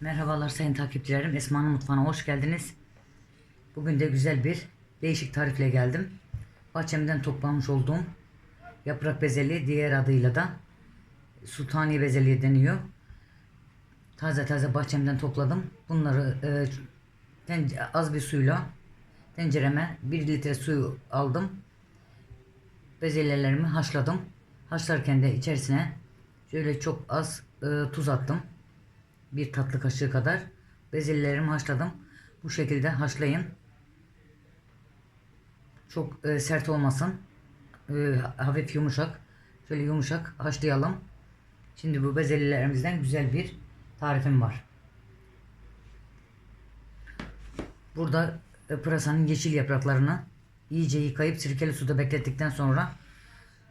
Merhabalar sayın takipçilerim. Esma'nın mutfağına hoş geldiniz. Bugün de güzel bir değişik tarifle geldim. Bahçemden toplamış olduğum yaprak bezelye diğer adıyla da sultani bezelye deniyor. Taze taze bahçemden topladım. Bunları e, az bir suyla tencereme 1 litre suyu aldım. Bezelyelerimi haşladım. Haşlarken de içerisine şöyle çok az e, tuz attım bir tatlı kaşığı kadar bezelyelerimi haşladım. Bu şekilde haşlayın. Çok e, sert olmasın. E, hafif yumuşak. Şöyle yumuşak haşlayalım. Şimdi bu bezelyelerimizden güzel bir tarifim var. Burada e, pırasanın yeşil yapraklarını iyice yıkayıp sirkeli suda beklettikten sonra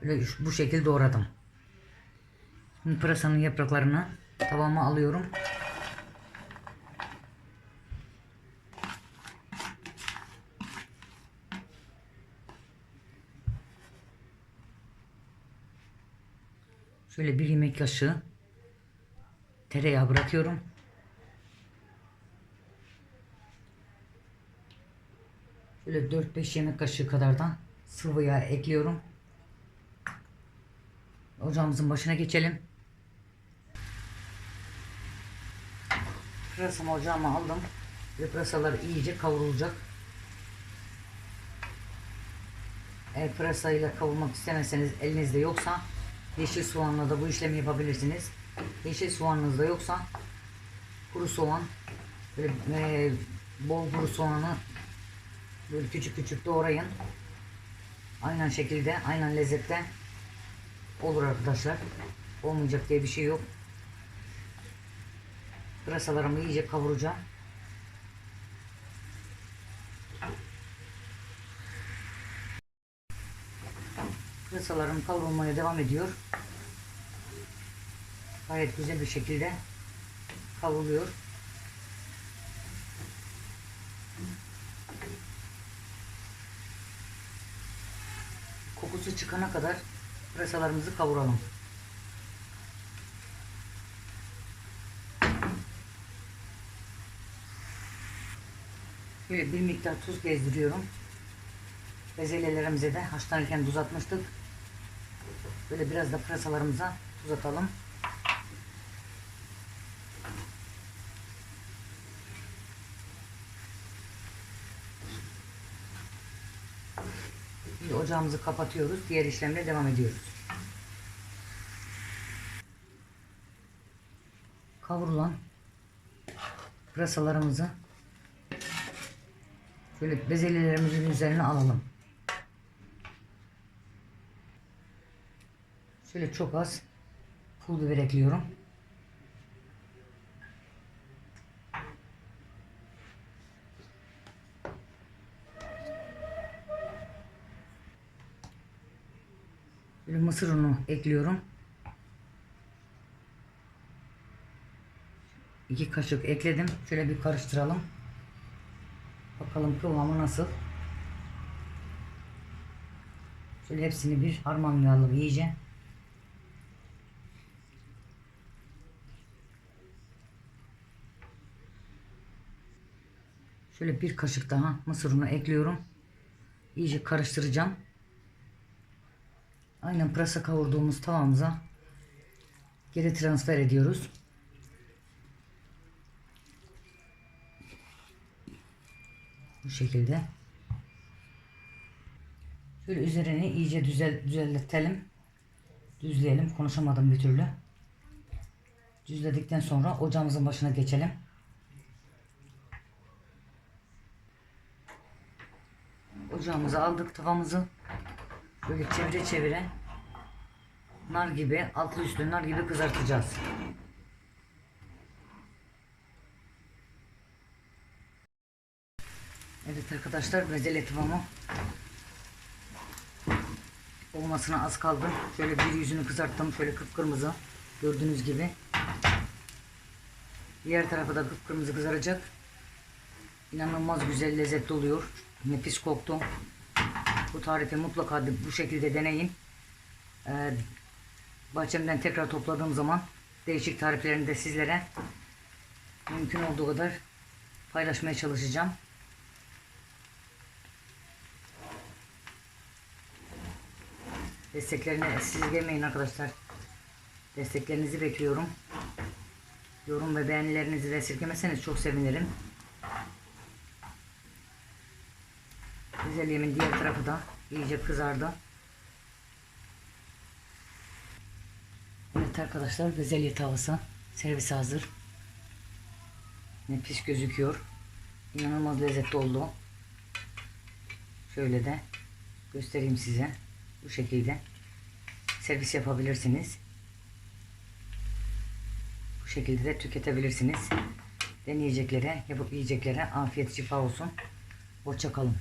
böyle bu şekilde doğradım. Şimdi pırasanın yapraklarını tavama alıyorum. Şöyle bir yemek kaşığı tereyağı bırakıyorum. Şöyle 4-5 yemek kaşığı kadar da sıvı yağ ekliyorum. Ocağımızın başına geçelim. Pırasamı ocağıma aldım. Ve pırasalar iyice kavrulacak. Eğer pırasayla kavurmak istemezseniz elinizde yoksa yeşil soğanla da bu işlemi yapabilirsiniz. Yeşil soğanınız da yoksa kuru soğan böyle e, bol kuru soğanı böyle küçük küçük doğrayın. Aynen şekilde, aynen lezzette olur arkadaşlar. Olmayacak diye bir şey yok. Pırasalarımı iyice kavuracağım. Pırasalarım kavrulmaya devam ediyor. Gayet güzel bir şekilde kavruluyor. Kokusu çıkana kadar pırasalarımızı kavuralım. Böyle bir miktar tuz gezdiriyorum. Bezelyelerimize de haşlanırken tuz atmıştık. Böyle biraz da pırasalarımıza tuz atalım. Şimdi ocağımızı kapatıyoruz. Diğer işlemle devam ediyoruz. Kavrulan pırasalarımızı şöyle bezelyelerimizin üzerine alalım. Şöyle çok az pul biber ekliyorum. Böyle mısır unu ekliyorum. İki kaşık ekledim. Şöyle bir karıştıralım. Bakalım kıvamı nasıl. Şöyle hepsini bir harmanlayalım iyice. Şöyle bir kaşık daha mısır ekliyorum. İyice karıştıracağım. Aynen pırasa kavurduğumuz tavamıza geri transfer ediyoruz. Bu şekilde. Şöyle üzerini iyice düzel, düzeltelim. Düzleyelim. Konuşamadım bir türlü. Düzledikten sonra ocağımızın başına geçelim. Ocağımızı aldık tavamızı. Böyle çevire çevire nar gibi altlı üstlü nar gibi kızartacağız. Evet arkadaşlar bezelye tavamı olmasına az kaldı. Şöyle bir yüzünü kızarttım. Şöyle kıpkırmızı gördüğünüz gibi. Diğer tarafı da kıpkırmızı kızaracak. İnanılmaz güzel lezzetli oluyor. Nefis koktu. Bu tarifi mutlaka bu şekilde deneyin. Ee, bahçemden tekrar topladığım zaman değişik tariflerini de sizlere Mümkün olduğu kadar paylaşmaya çalışacağım. Desteklerini esirgemeyin arkadaşlar. Desteklerinizi bekliyorum. Yorum ve beğenilerinizi de esirgemeseniz çok sevinirim. Güzelliğimin diğer tarafı da iyice kızardı. Evet arkadaşlar bezelye tavası servis hazır. Nefis gözüküyor. İnanılmaz lezzetli oldu. Şöyle de göstereyim size. Bu şekilde servis yapabilirsiniz. Bu şekilde de tüketebilirsiniz. Deneyeceklere, yapıp yiyeceklere afiyet şifa olsun. Hoşça kalın.